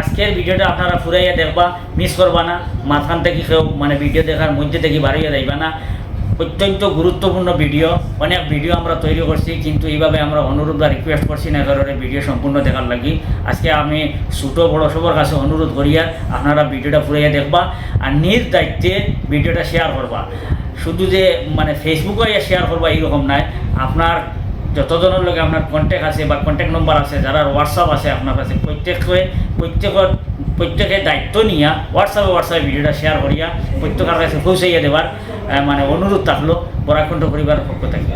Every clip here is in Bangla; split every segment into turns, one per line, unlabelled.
আজকের ভিডিওটা আপনারা ফুরাইয়া দেখবা মিস করবা না। মাঝখান থেকে কেউ মানে ভিডিও দেখার মধ্যে থেকে বাড়িয়ে যাইবা না। অত্যন্ত গুরুত্বপূর্ণ ভিডিও অনেক ভিডিও আমরা তৈরি করছি, কিন্তু এইভাবে আমরা অনুরোধ বা রিকোয়েস্ট করছি না কারণে ভিডিও সম্পূর্ণ দেখার লাগি। আজকে আমি ছোটো বড় সবার কাছে অনুরোধ করিয়া আপনারা ভিডিওটা ফুরাইয়া দেখবা আর নিজ দায়িত্বে ভিডিওটা শেয়ার করবা। শুধু যে মানে ফেসবুকে শেয়ার করবা এইরকম নাই আপনার যতজনের লগে আপনার কন্ট্যাক্ট আছে বা কন্ট্যাক্ট নম্বর আছে, যারা হোয়াটসঅ্যাপ আছে আপনার কাছে, প্রত্যেককে প্রত্যেকের প্রত্যেকের দায়িত্ব নিয়া হোয়াটসঅ্যাপে হোয়াটসঅ্যাপে ভিডিওটা শেয়ার করিয়া প্রত্যেকের কাছে পৌঁছাইয়া দেওয়ার মানে অনুরোধ থাকল বরাকণ্ঠ করিবার পক্ষ থেকে।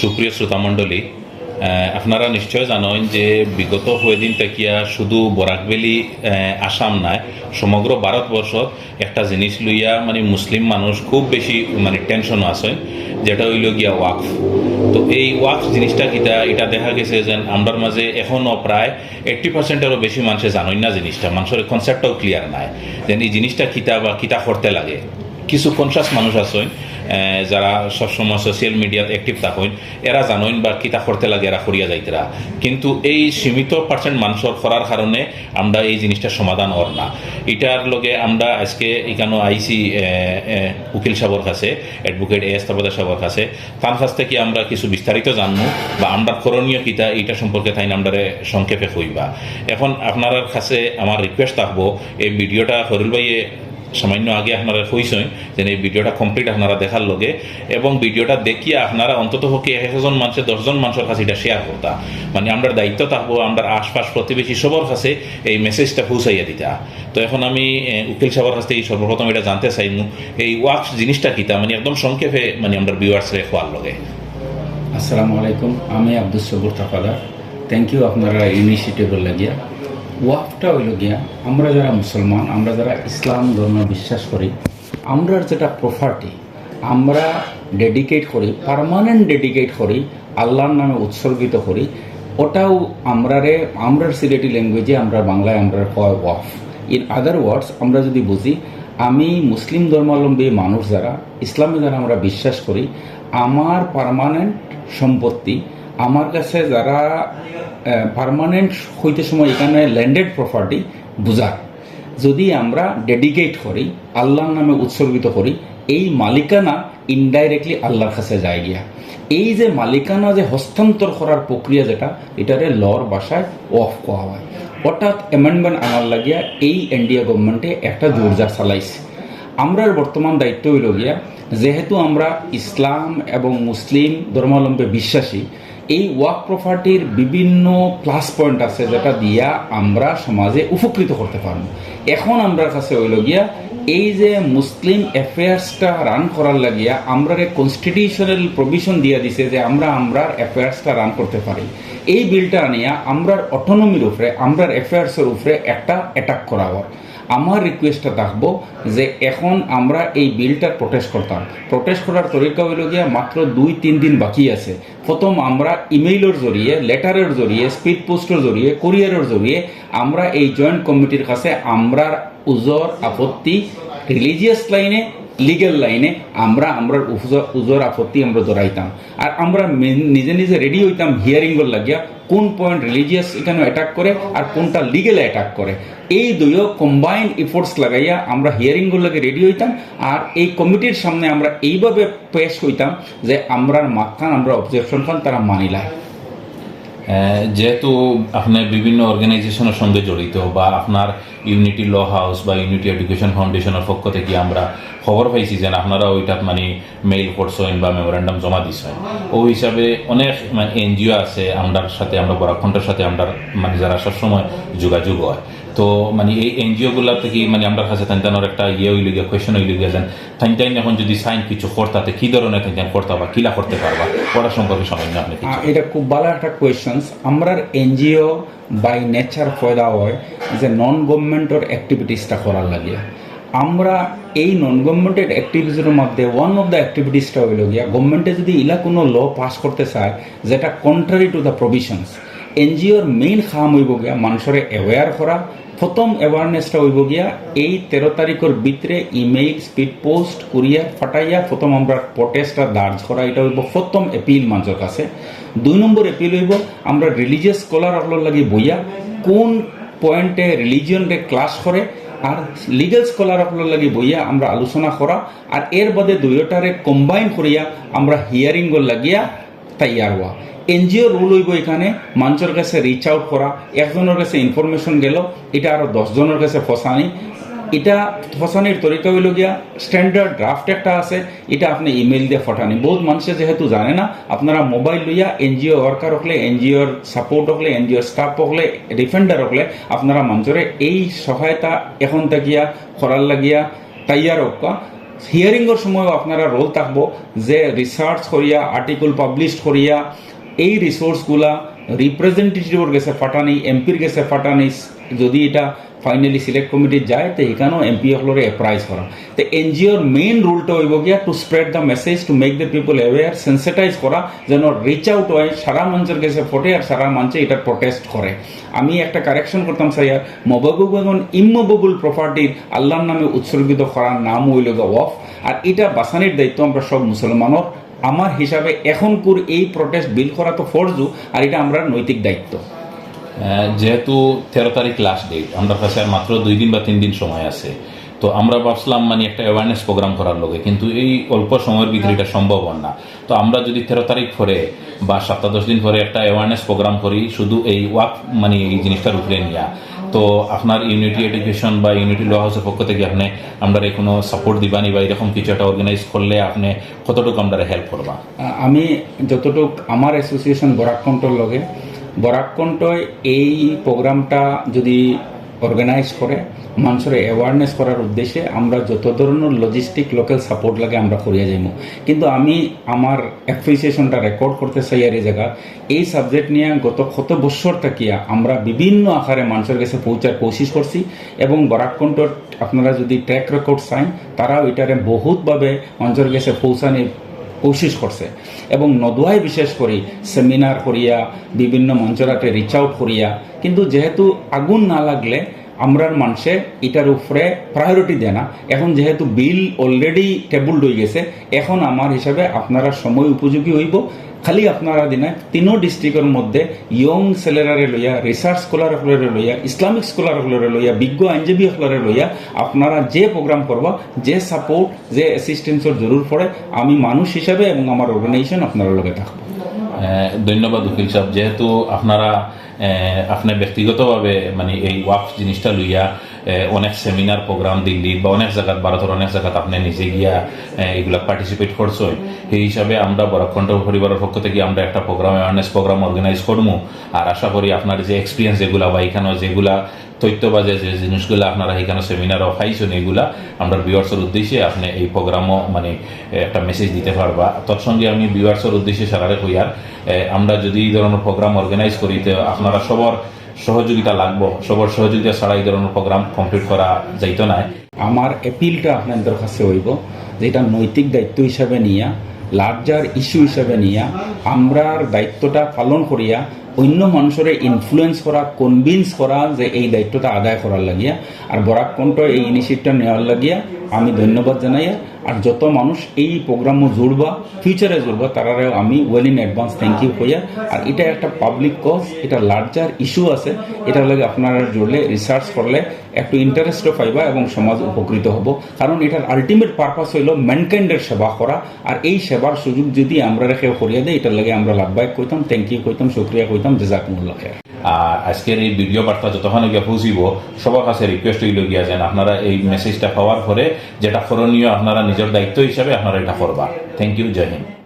সুপ্রিয় শ্রোতামণ্ডলী আপনারা নিশ্চয় জানেন যে বিগত কয়েকদিন তেকিয়া শুধু বরাকবেলি আসাম নাই সমগ্র ভারতবর্ষত একটা জিনিস লইয়া মানে মুসলিম মানুষ খুব বেশি মানে টেনশন আছে যেটা হইল গিয়া ওয়াকফ। তো এই ওয়াকফ জিনিসটা কিটা এটা দেখা গেছে যে আমরার মাঝে এখনও প্রায় এইট্টি পার্সেন্টেরও বেশি মানুষে জানেন না জিনিসটা মানুষের কনসেপ্টটাও ক্লিয়ার নাই। যে এই জিনিসটা কিতা বা কিতা করতে লাগে। কিছু কনসাস মানুষ আহ, যারা সবসময় সোশ্যাল মিডিয়াত অ্যাক্টিভ থাকেন, এরা জানেন বা কিতা করতে লাগে, এরা করিয়া যাইতরা কিন্তু এই সীমিত পার্সেন্ট মানুষের করার কারণে আমরা এই জিনিসটা সমাধান হর না। এটার লগে আমরা আজকে এখানে আইসি উকিল সাহেবের কাছে অ্যাডভোকেট এ এস তবাদা সাহেবের কাছে। তার কাছ থেকে আমরা কিছু বিস্তারিত জানব বা আমরা করণীয় কিতা এইটা সম্পর্কে তাই আমরা সংক্ষেপে কইবা। এখন আপনার কাছে আমার রিকোয়েস্ট থাকব, এই ভিডিওটা হরুল ভাইয়ে সামান্য আগে আপনারা কইছেন যে এই ভিডিওটা কমপ্লিট আপনারা দেখার লগে এবং ভিডিওটা দেখিয়া আপনারা অন্তত পক্ষে একজন মানুষের দশজন মানুষের কাছে এটা শেয়ার করতা। মানে আমরা দায়িত্ব থাকব আমরা আশপাশ প্রতিবেশী সবার কাছে এই মেসেজটা পৌঁছাইয়া দিতা। তো এখন আমি উকিল সাহেবের কাছ থেকে সর্বপ্রথম এটা জানতে চাইনু এই ওয়াক্স জিনিসটা কিতা মানে একদম সংক্ষেপে মানে আমরা ভিউয়ার্সরে খোয়ার লগে।
আসসালামু আলাইকুম, আমি আব্দুল সবুর তাফাদার। থ্যাংক ইউ আপনারা ইনিশিয়েটিভের লাগিয়া। ওয়াফটা হইল গিয়া, আমরা যারা মুসলমান, আমরা যারা ইসলাম ধর্ম বিশ্বাস করি, আমরার যেটা প্রপার্টি আমরা ডেডিকেট করি পারমানেন্ট ডেডিকেট করি, আল্লাহর নামে উৎসর্গিত করি, ওটাও আমরারে, আমরার সিলেটি ল্যাঙ্গুয়েজে আমরা বাংলায় আমরা কয় ওয়াফ। ইন আদার ওয়ার্ডস আমরা যদি বুঝি, আমি মুসলিম ধর্মাবলম্বী মানুষ যারা, ইসলামে যারা আমরা বিশ্বাস করি, আমার পার্মানেন্ট সম্পত্তি আমার কাছে যারা পার্মানেন্ট হইতে সময় এখানে ল্যান্ডেড প্রপার্টি বুঝায় যদি আমরা ডেডিকেট করি, আল্লাহর নামে উৎসর্গিত করি, এই মালিকানা ইনডাইরেক্টলি আল্লাহর কাছে যায় গিয়া। এই যে মালিকানা যে হস্তান্তর করার প্রক্রিয়া যেটা, এটারে লর বাসায় অফ কোয়া হয়। হঠাৎ অ্যামেন্ডমেন্ট আনার লাগিয়া এই ইন্ডিয়া গভর্নমেন্টে একটা জোরজা চালাইছে। আমরার বর্তমান দায়িত্ব হইল গিয়া, যেহেতু আমরা ইসলাম এবং মুসলিম ধর্মাবলম্বী বিশ্বাসী এই ওয়াক প্রপার্টির বিভিন্ন প্লাস পয়েন্ট আছে যেটা দিয়া আমরা সমাজে উপকৃত করতে পারব। এখন আমরা কাছে হইল গিয়া, এই যে মুসলিম অ্যাফেয়ার্সটা রান করার লাগিয়া আমরা কনস্টিটিউশনাল প্রভিশন দিয়ে দিছে যে আমরা আমরার অ্যাফেয়ার্সটা রান করতে পারি। এই বিলটা আনিয়া আমরার অটোনমির উপরে, আমরার অ্যাফেয়ার্সের উপরে একটা অ্যাটাক করা হয়। আমার রিকোয়েস্টটা থাকব যে এখন আমরা এই বিলটা প্রোটেস্ট করতাম। প্রোটেস্ট করার তরিকা হইল গিয়া মাত্র দুই, তিন দিন বাকি আছে। প্রথম আমরা ইমেইলের জরিয়ে লেটারের জরিয়ে স্পিড পোস্টের জরিয়ে কুরিয়ারের জরিয়ে আমরা এই জয়েন্ট কমিটির কাছে আমরার উজর আপত্তি রিলিজিয়াস লাইনে লিগেল লাইনে আমরা আমরা উজর- আপত্তি আমরা জড়াইতাম। আর আমরা নিজে নিজে রেডি হইতাম হিয়ারিংয়ের লাগিয়া কোন পয়েন্ট রিলিজিয়াস এখানে অ্যাটাক করে আর কোনটা লিগেলে অ্যাটাক করে। এই দুইও কম্বাইন্ড এফোর্টস লাগাইয়া আমরা হিয়ারিংগুলোকে রেডি হইতাম আর এই কমিটির সামনে আমরা এইভাবে পেশ হইতাম যে আমরা মাথান আমরা অবজেকশন খান তারা মানিলায়
যেহেতু আপনার বিভিন্ন অর্গানাইজেশনের সঙ্গে জড়িত বা আপনার ইউনিটি ল হাউস বা ইউনিটি এডুকেশন ফাউন্ডেশনের পক্ষ থেকে আমরা খবর পাইছি যে আপনারা ওইটা মানে মেইল করছেন বা মেমোরেন্ডাম জমা দিছেন। ও হিসাবে অনেক মানে এনজিও আছে, আমরার সাথে, আমরা বরাক্ষণটার সাথে আমরা মানে যারা সবসময় যোগাযোগ হয়। তো মানে এই এনজিও এনজিওগুলা থেকে মানে আমরা কাছে একটা ইয়ে হইলে গিয়া কোয়েশন হইলে গিয়া যেন এখন যদি সাইন কিছু করতাতে কি ধরনের তাইতান করতে বা কিলা করতে পারবা? পড়া সম্পর্কে সামান্য আপনি
এটা খুব ভালো একটা কোয়েশনস আমরা এনজিও বাই নেচার ফয়দা হয় যে নন গভর্নমেন্টের অ্যাক্টিভিটিসটা করার লাগে। আমরা এই নন গভর্নমেন্টের অ্যাক্টিভিটিসের মধ্যে ওয়ান অফ দ্য অ্যাক্টিভিটিসটা হইল গিয়া গভর্নমেন্টে যদি ইলা কোনো ল পাস করতে চায় যেটা কন্ট্রারি টু দ্য প্রভিশনস এনজিওর মেইন খাম হইব গিয়া মানুষের অ্যাওয়ার করা প্রথম অ্যাওয়ারনেসটা হইব গিয়া, এই তেরো তারিখের ভিতরে ইমেইল স্পিড পোস্ট কুরিয়ার ফাটাইয়া প্রথম আমরা প্রটেস্টটা দার্জ করা, এটা হইব প্রথম এপিল মানুষের কাছে দুই নম্বর এপিল হইব, আমরা রিলিজিয়াস স্কলার আপনার লাগে বইয়া কোন পয়েন্টে রিলিজিয়নরে ক্লাস করে, আর লিগেল স্কলার আপনার লাগে বইয়া আমরা আলোচনা করা, আর এর বাদে দুইটারে কম্বাইন করিয়া আমরা হিয়ারিং লাগিয়া তৈয়ার হওয়া। এনজিও রুল হইব এখানে, মানুষের কাছে রিচ আউট করা, একজনের কাছে ইনফরমেশন গেল, এটা আরও দশজনের কাছে ফসানি। এটা ফসানির তরিকা হইল গিয়া স্ট্যান্ডার্ড ড্রাফট একটা আছে, এটা আপনি ইমেল দিয়ে ফটানি বহুত মানুষে যেহেতু জানে না, আপনারা মোবাইল লইয়া এনজিও ওয়ার্কার হকলে এনজিওর সাপোর্ট হকলে এনজিওর স্টাফ হকলে ডিফেন্ডার হকলে, আপনারা মানুষরে এই সহায়তা এখন থাকিয়া করার লাগিয়া তাইয়ার হোকা। হিয়ারিংয়ের সময়ও আপনারা রোল থাকব, যে রিসার্চ করিয়া আর্টিকেল পাবলিশ করিয়া এই রিসোর্সগুলা রিপ্রেজেন্টেটিভর গেছে ফাটানি এমপির গেছে ফাটানি যদি এটা ফাইনালি সিলেক্ট কমিটি যায়, তো এখানেও এমপি হলরে অ্যাপ্রাইজ করা। তো এনজিওর মেইন রুলটা হইব গিয়া to spread the message to make the people aware sensitise করা, যেন রিচ আউট হয়, সারা মানুষের কাছে ফোটে আর সারা মানুষে এটা প্রোটেস্ট করে। আমি একটা কারেকশন করতাম স্যার মবাবুব এবং ইমবাবুল প্রপার্টির আল্লাহর নামে উৎসর্গিত করার নাম হইল গা ওয়াফ আর এটা বাসানির দায়িত্ব আমরা সব মুসলমানের আমার হিসাবে এখন এখনকুর এই প্রোটেস্ট বিল করা তো ফরজু, আর এটা আমরা নৈতিক দায়িত্ব।
যেহেতু তেরো তারিখ লাস্ট ডেট আমরা কাছে আর মাত্র দুই দিন বা তিন দিন সময় আছে। তো আমরা ভাবছিলাম মানে একটা অ্যাওয়ারনেস প্রোগ্রাম করার লগে, কিন্তু এই অল্প সময়ের ভিতরে এটা সম্ভব না। তো আমরা যদি তেরো তারিখ পরে বা সপ্তাহ দশ দিন পরে একটা অ্যাওয়ারনেস প্রোগ্রাম করি, শুধু এই ওয়াক মানে এই জিনিসটার উপরে নিয়া তো আপনার ইউনিটি এডুকেশন বা ইউনিটি ল হাউসের পক্ষ থেকে আপনি আমরা কোনো সাপোর্ট দিবানি বা এরকম কিছু একটা অর্গানাইজ করলে আপনি কতটুকু আমরা হেল্প করবা?
আমি যতটুক আমার অ্যাসোসিয়েশন বরাকণ্ঠর লগে বরাকণ্ঠয় এই প্রোগ্রামটা যদি অর্গানাইজ করে, মানুষের অ্যাওয়ারনেস করার উদ্দেশ্যে আমরা যত ধরনের লজিস্টিক লোকাল সাপোর্ট লাগে আমরা করিয়া যাইমু। কিন্তু আমি আমার অ্যাপ্রিসিয়েশনটা রেকর্ড করতে চাই আর এই জায়গা, এই সাবজেক্ট নিয়ে গত কত বছর থাকিয়া আমরা বিভিন্ন আকারে মানুষের কাছে পৌঁছার কোশিশ করছি এবং বরাককণ্ঠর আপনারা যদি ট্র্যাক রেকর্ড চান তারাও এটারে বহুতভাবে মানুষের কাছে পৌঁছানির কোশিশ করছে। এবং নদুয়ায় বিশেষ করে সেমিনার করিয়া, বিভিন্ন মঞ্চরাতে রিচ আউট করিয়া, কিন্তু যেহেতু আগুন না লাগলে আমরার মানুষে এটার উপরে প্রায়োরিটি দেয় না। এখন যেহেতু বিল অলরেডি টেবুল হয়ে গেছে, এখন আমার হিসাবে আপনারা সময় উপযোগী হইব। খালি আপনারা দিনে তিনো ডিস্ট্রিক্টের মধ্যে ইয়ং ছেলেরারে লইয়া রিসার্চ স্কলার হলরে লইয়া ইসলামিক স্কলার হলরে লইয়া, বিজ্ঞ আইনজীবী হলরে লইয়া আপনারা যে প্রোগ্রাম করবা, যে সাপোর্ট যে অ্যাসিস্ট্যান্সের জরুর পড়ে, আমি মানুষ হিসাবে এবং আমার অর্গানাইজেশন আপনার লগে থাকব।
ধন্যবাদ উকিল সাহেব। যেহেতু আপনারা আপনি ব্যক্তিগতভাবে মানে এই ওয়াক জিনিসটা লইয়া অনেক সেমিনার প্রোগ্রাম দিল্লি বা অনেক জায়গাত ভারতের অনেক জায়গাত আপনি নিজে গিয়া এগুলা পার্টিসিপেট করছ সেই হিসাবে আমরা বরাকণ্ঠ পরিবারের পক্ষ থেকে আমরা একটা প্রোগ্রাম অ্যাওয়ারনেস প্রোগ্রাম অর্গানাইজ করব আর আশা করি আপনার যে এক্সপিরিয়েন্স যেগুলা বা এখানে যেগুলা তথ্যবাজে যে জিনিসগুলো আপনারা এখানে সেমিনারও পাইছেন এগুলা আমরা ভিউয়ার্সের উদ্দেশ্যে আপনি এই প্রোগ্রামও মানে একটা মেসেজ দিতে পারবা। তৎসঙ্গে আমি ভিউয়ার্সের উদ্দেশ্যে সারারে কইয়ার এ, আমরা যদি এই ধরনের প্রোগ্রাম অর্গানাইজ করি তো আপনারা সবার সহযোগিতা লাগবো। সবার সহযোগিতা ছাড়া এই ধরনের প্রোগ্রাম কমপ্লিট করা যাইতো না।
আমার অ্যাপিলটা আপনাদের কাছে হইব যে এটা নৈতিক দায়িত্ব হিসাবে নিয়া লার্জার ইস্যু হিসাবে নিয়া, আমরার দায়িত্বটা পালন করিয়া, অন্য মানুষের ইনফ্লুয়েন্স করা কনভিন্স করা যে এই দায়িত্বটা আদায় করার লাগিয়া, আর বরাক কণ্ঠ এই ইনিশিয়েটিভটা নেওয়ার লাগিয়া আমি ধন্যবাদ জানাই আর যত মানুষ এই প্রোগ্রামও জুড়বা ফিউচারে জুড়বা তারাও আমি well in advance thank you কইয়া, আর এটা একটা পাবলিক কজ এটা লার্জার ইস্যু আছে, এটার লাগে আপনারা জুড়লে রিসার্চ করলে একটু ইন্টারেস্টও পাইবা এবং সমাজ উপকৃত হব। কারণ এটার আলটিমেট পারপাস হইল ম্যানকাইন্ডের সেবা করা, আর এই সেবার সুযোগ যদি আমরা রেখে করিয়া দেয়, এটার লাগে আমরা লাভবায়ক কইতাম থ্যাংক ইউ কইতাম, শুক্রিয়া কইতাম, জেজাকুমুল্লাহ খের
আর আজকের এই ভিডিও বার্তা যতক্ষণ গিয়ে পৌঁছিব সবার কাছে রিকোয়েস্ট হইল গিয়া যেন আপনারা এই মেসেজটা পাওয়ার পরে যেটা করণীয় আপনারা নিজের দায়িত্ব হিসাবে আপনারা এটা করবা। Thank you Jai Hind.